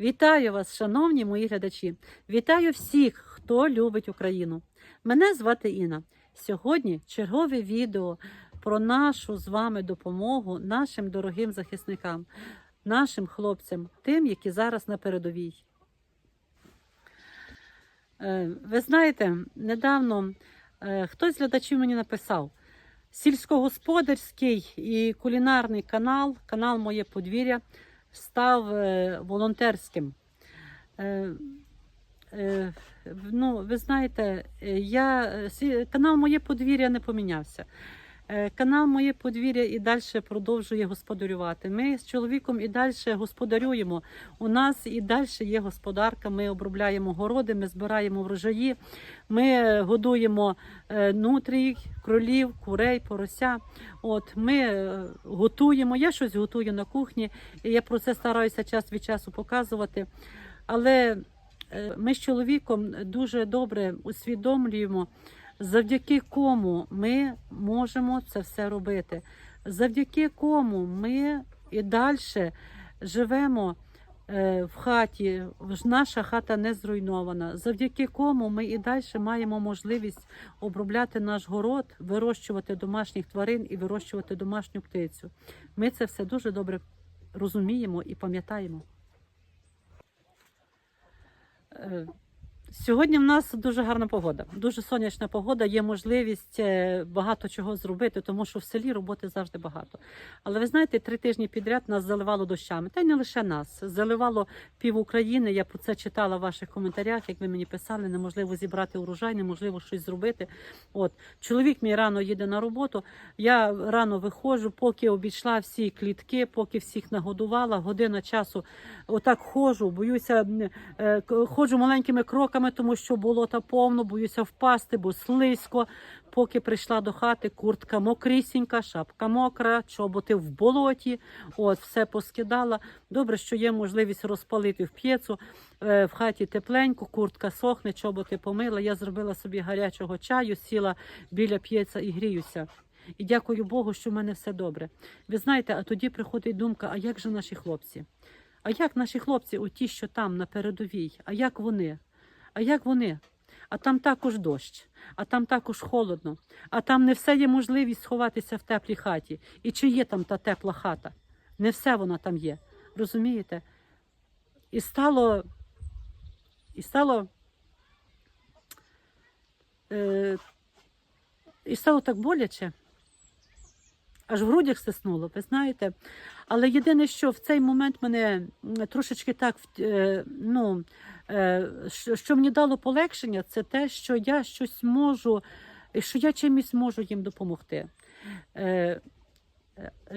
Вітаю вас, шановні мої глядачі! Вітаю всіх, хто любить Україну. Мене звати Інна. Сьогодні чергове відео про нашу з вами допомогу нашим дорогим захисникам, нашим хлопцям, тим, які зараз на передовій. Е, Ви знаєте, недавно е, хтось з глядачів мені написав: сільськогосподарський і кулінарний канал, канал Моє подвір'я, став е, волонтерським. Е, е, Ну, ви знаєте, я, канал Моє подвір'я не помінявся. Е, Канал Моє подвір'я і далі продовжує господарювати. Ми з чоловіком і далі господарюємо. У нас і далі є господарка. Ми обробляємо городи, ми збираємо врожаї, ми е, годуємо е, нутрій, кролів, курей, порося. От ми готуємо. Я щось готую на кухні, і я про це стараюся час від часу показувати. Але ми з чоловіком дуже добре усвідомлюємо, завдяки кому ми можемо це все робити, завдяки кому ми і далі живемо е, в хаті, наша хата не зруйнована, завдяки кому ми і далі маємо можливість обробляти наш город, вирощувати домашніх тварин і вирощувати домашню птицю. Ми це все дуже добре розуміємо і пам'ятаємо. Сьогодні в нас дуже гарна погода, дуже сонячна погода. Є можливість е, багато чого зробити, тому що в селі роботи завжди багато. Але ви знаєте, три тижні підряд нас заливало дощами. Та й не лише нас. Заливало пів України. Я про це читала в ваших коментарях. Як ви мені писали, неможливо зібрати урожай, неможливо щось зробити. От чоловік мій рано їде на роботу. Я рано виходжу, поки обійшла всі клітки, поки всіх нагодувала. Година часу отак ходжу, боюся, е, ходжу маленькими кроками, тому що болота повно, боюся впасти, бо слизько. Поки прийшла до хати, куртка мокрісінька, шапка мокра, чоботи в болоті. От все поскидала. Добре, що є можливість розпалити в п'єцу. Е, В хаті тепленько, куртка сохне, чоботи помила. Я зробила собі гарячого чаю, сіла біля п'єца і гріюся. І дякую Богу, що в мене все добре. Ви знаєте, а тоді приходить думка: а як же наші хлопці? А як наші хлопці, оті, що там на передовій, а як вони? А як вони? А там також дощ, а там також холодно, а там не все є можливість сховатися в теплій хаті. І чи є там та тепла хата? Не все вона там є. Розумієте? І стало, і стало, е, і стало так боляче. Аж в грудях стиснуло, ви знаєте. Але єдине, що в цей момент мене трошечки так е, ну, е, що- мені дало полегшення, це те, що я щось можу, що я чимось можу їм допомогти. Е,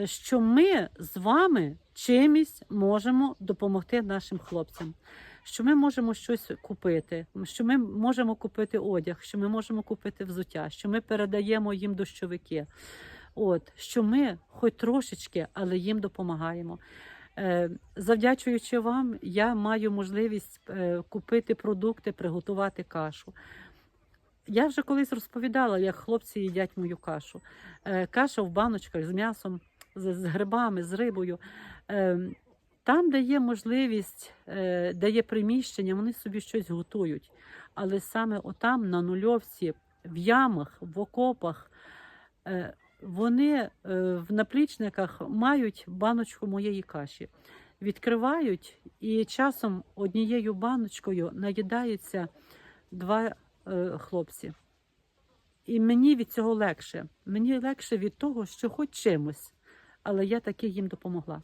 Що ми з вами чимось можемо допомогти нашим хлопцям. Що ми можемо щось купити, що ми можемо купити одяг, що ми можемо купити взуття, що ми передаємо їм дощовики. От що ми, хоч трошечки, але їм допомагаємо. Е, завдячуючи вам, я маю можливість е, купити продукти, приготувати кашу. Я вже колись розповідала, як хлопці їдять мою кашу. Е, каша в баночках з м'ясом, з, грибами, з рибою. Там, де є можливість, де є приміщення, вони собі щось готують. Але саме отам, на нульовці, в ямах, в окопах, вони е, в наплічниках мають баночку моєї каші. Відкривають і часом однією баночкою наїдаються два е, хлопці. І мені від цього легше. Мені легше від того, що хоч чимось, але я таки їм допомогла.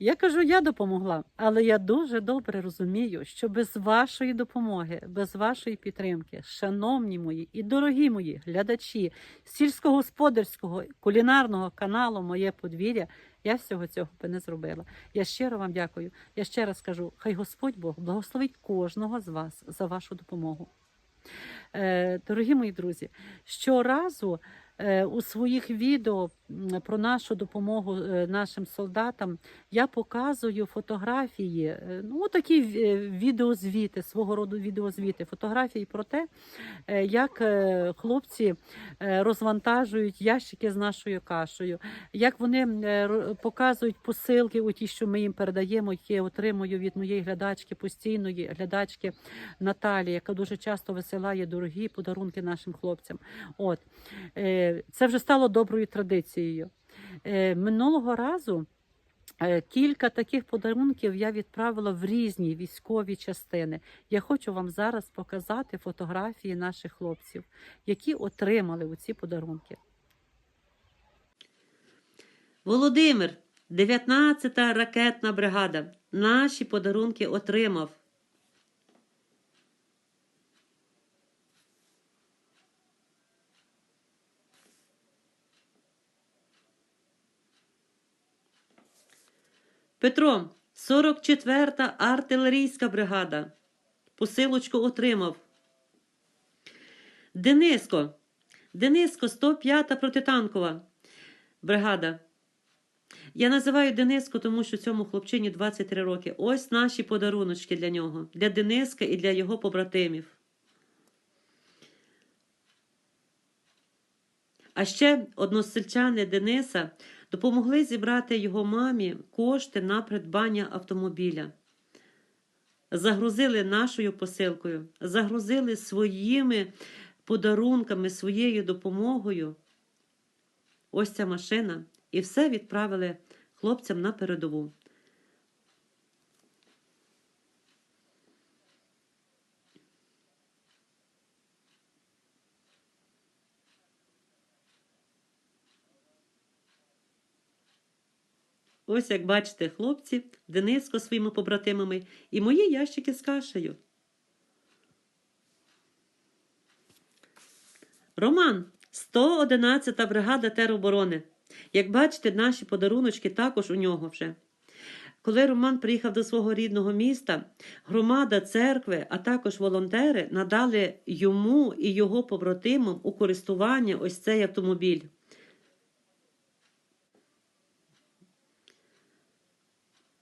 Я кажу, я допомогла, але я дуже добре розумію, що без вашої допомоги, без вашої підтримки, шановні мої і дорогі мої глядачі сільськогосподарського кулінарного каналу Моє подвір'я, я всього цього би не зробила. Я щиро вам дякую. Я ще раз кажу, хай Господь Бог благословить кожного з вас за вашу допомогу. Е, дорогі мої друзі, щоразу е, у своїх відео про нашу допомогу е, нашим солдатам, я показую фотографії, е, ну такі е, відеозвіти, свого роду відеозвіти, фотографії про те, як хлопці розвантажують ящики з нашою кашею, як вони показують посилки, у ті, що ми їм передаємо, які я отримую від моєї глядачки, постійної глядачки Наталі, яка дуже часто висилає дорогі подарунки нашим хлопцям. От це вже стало доброю традицією. Е, Минулого разу. е, Кілька таких подарунків я відправила в різні військові частини. Я хочу вам зараз показати фотографії наших хлопців, які отримали ці подарунки. Володимир, 19-та ракетна бригада. Наші подарунки отримав. Петро, 44-та артилерійська бригада. Посилочку отримав. Дениско, Дениско, 105-та протитанкова бригада. Я називаю Дениско, тому що цьому хлопчині 23 роки. Ось наші подаруночки для нього, для Дениска і для його побратимів. А ще односельчани Дениса допомогли зібрати його мамі кошти на придбання автомобіля. Загрузили нашою посилкою, загрузили своїми подарунками, своєю допомогою. Ось ця машина. І все відправили хлопцям на передову. Ось як бачите, хлопці, Дениско своїми побратимами і мої ящики з кашею. Роман, 111-та бригада тероборони. Як бачите, наші подаруночки також у нього вже. Коли Роман приїхав до свого рідного міста, громада церкви, а також волонтери надали йому і його побратимам у користування ось цей автомобіль.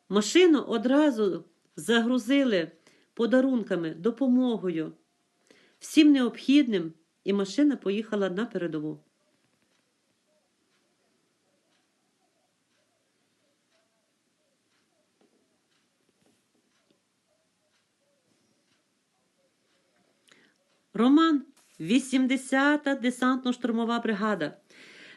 Машину одразу загрузили подарунками, допомогою, всім необхідним, і машина поїхала на передову. Роман, 80-та десантно-штурмова бригада.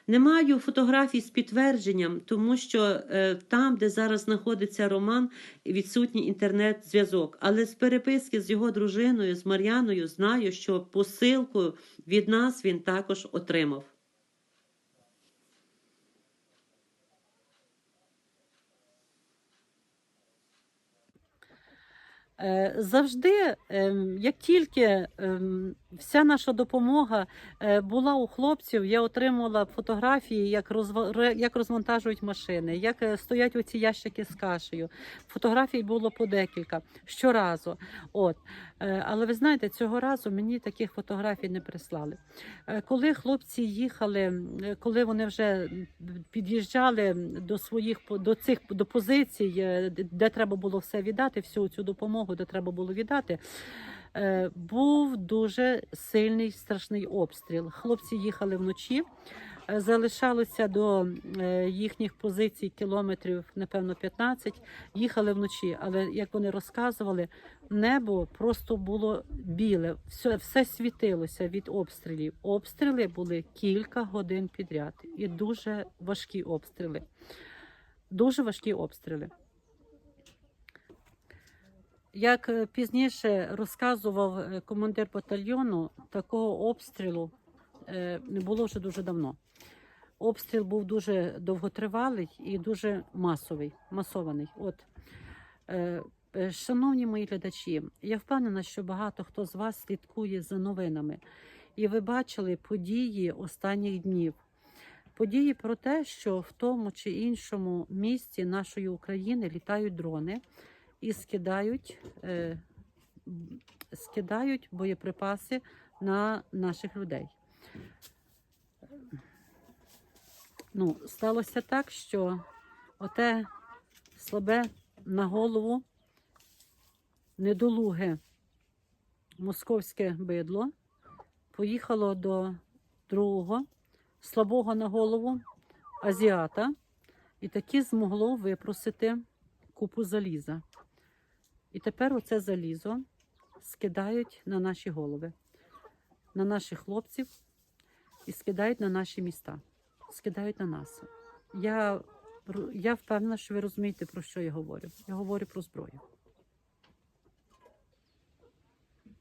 Не маю фотографій з підтвердженням, тому що е, там, де зараз знаходиться Роман, відсутній інтернет-зв'язок. Але з переписки з його дружиною, з Мар'яною, знаю, що посилку від нас він також отримав. Завжди, ем, як тільки ем, вся наша допомога е, була у хлопців, я отримувала фотографії, як як розвантажують машини, як е, стоять оці ящики з кашею. Фотографій було по декілька щоразу. От. Е, Але ви знаєте, цього разу мені таких фотографій не прислали. Е, Коли хлопці їхали, е, коли вони вже під'їжджали до своїх до цих до позицій, е, де треба було все віддати, всю цю допомогу, де треба було віддати. е, Був дуже сильний страшний обстріл. Хлопці їхали вночі, е, залишалося до е, їхніх позицій кілометрів, напевно, 15. Їхали вночі, але як вони розказували, небо просто було біле, все, все світилося від обстрілів. Обстріли були кілька годин підряд і дуже важкі обстріли. Дуже важкі обстріли. Як е, пізніше розказував е, командир батальйону, такого обстрілу е, не було вже дуже давно. Обстріл був дуже довготривалий і дуже масовий, масований. От, шановні мої глядачі, я впевнена, що багато хто з вас слідкує за новинами, і ви бачили події останніх днів. Події про те, що в тому чи іншому місті нашої України літають дрони і скидають, е, скидають боєприпаси на наших людей. Ну, сталося так, що оте слабе на голову недолуге московське бидло поїхало до другого слабого на голову азіата, і таки змогло випросити купу заліза. І тепер оце залізо скидають на наші голови, на наших хлопців і скидають на наші міста, скидають на нас. Я, я впевнена, що ви розумієте, про що я говорю. Я говорю про зброю. Е,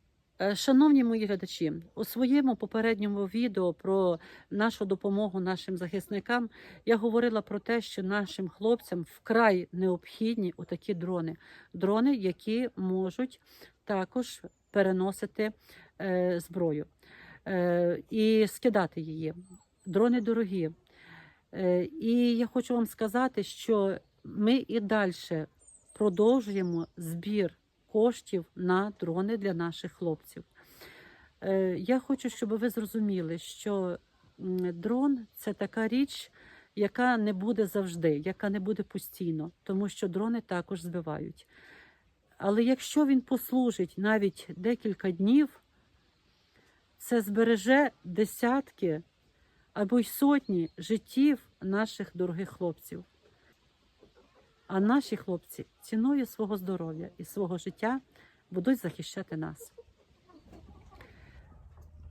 Шановні мої глядачі, у своєму попередньому відео про нашу допомогу нашим захисникам я говорила про те, що нашим хлопцям вкрай необхідні отакі дрони. Дрони, які можуть також переносити е, зброю е, і скидати її. Дрони дорогі. Е, і я хочу вам сказати, що ми і далі продовжуємо збір коштів на дрони для наших хлопців. Е, Я хочу, щоб ви зрозуміли, що дрон це така річ, яка не буде завжди, яка не буде постійно, тому що дрони також збивають. Але якщо він послужить навіть декілька днів, це збереже десятки або й сотні життів наших дорогих хлопців. А наші хлопці ціною свого здоров'я і свого життя будуть захищати нас.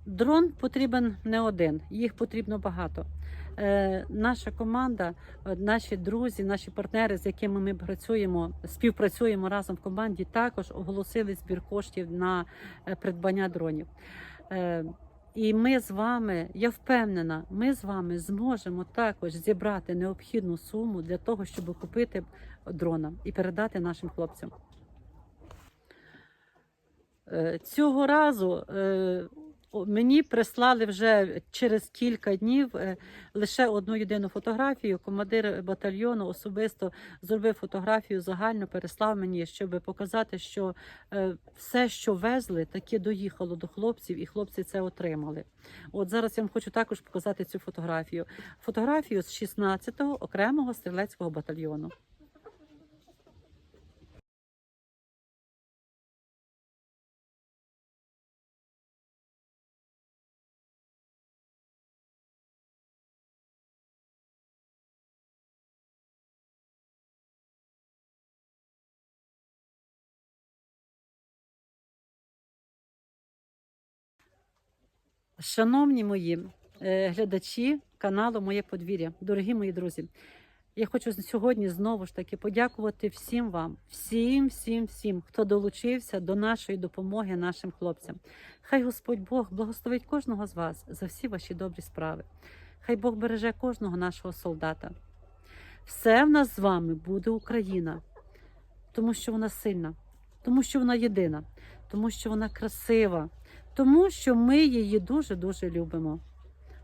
Дрон потрібен не один, їх потрібно багато. Е, наша команда, е, наші друзі, наші партнери, з якими ми працюємо, співпрацюємо разом в команді, також оголосили збір коштів на е, придбання дронів. Е, і ми з вами, я впевнена, ми з вами зможемо також зібрати необхідну суму для того, щоб купити дрона і передати нашим хлопцям. Е, Цього разу е, мені прислали вже через кілька днів е, лише одну єдину фотографію. Командир батальйону особисто зробив фотографію загально, переслав мені, щоб показати, що е, все, що везли, таки доїхало до хлопців, і хлопці це отримали. От зараз я вам хочу також показати цю фотографію. Фотографію з 16-го окремого стрілецького батальйону. Шановні мої е, глядачі каналу Моє подвір'я, дорогі мої друзі, я хочу сьогодні знову ж таки подякувати всім вам, всім, всім, всім, хто долучився до нашої допомоги нашим хлопцям. Хай Господь Бог благословить кожного з вас за всі ваші добрі справи. Хай Бог береже кожного нашого солдата. Все в нас з вами буде Україна, тому що вона сильна, тому що вона єдина, тому що вона красива, тому що ми її дуже дуже любимо.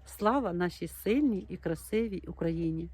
Слава нашій сильній і красивій Україні!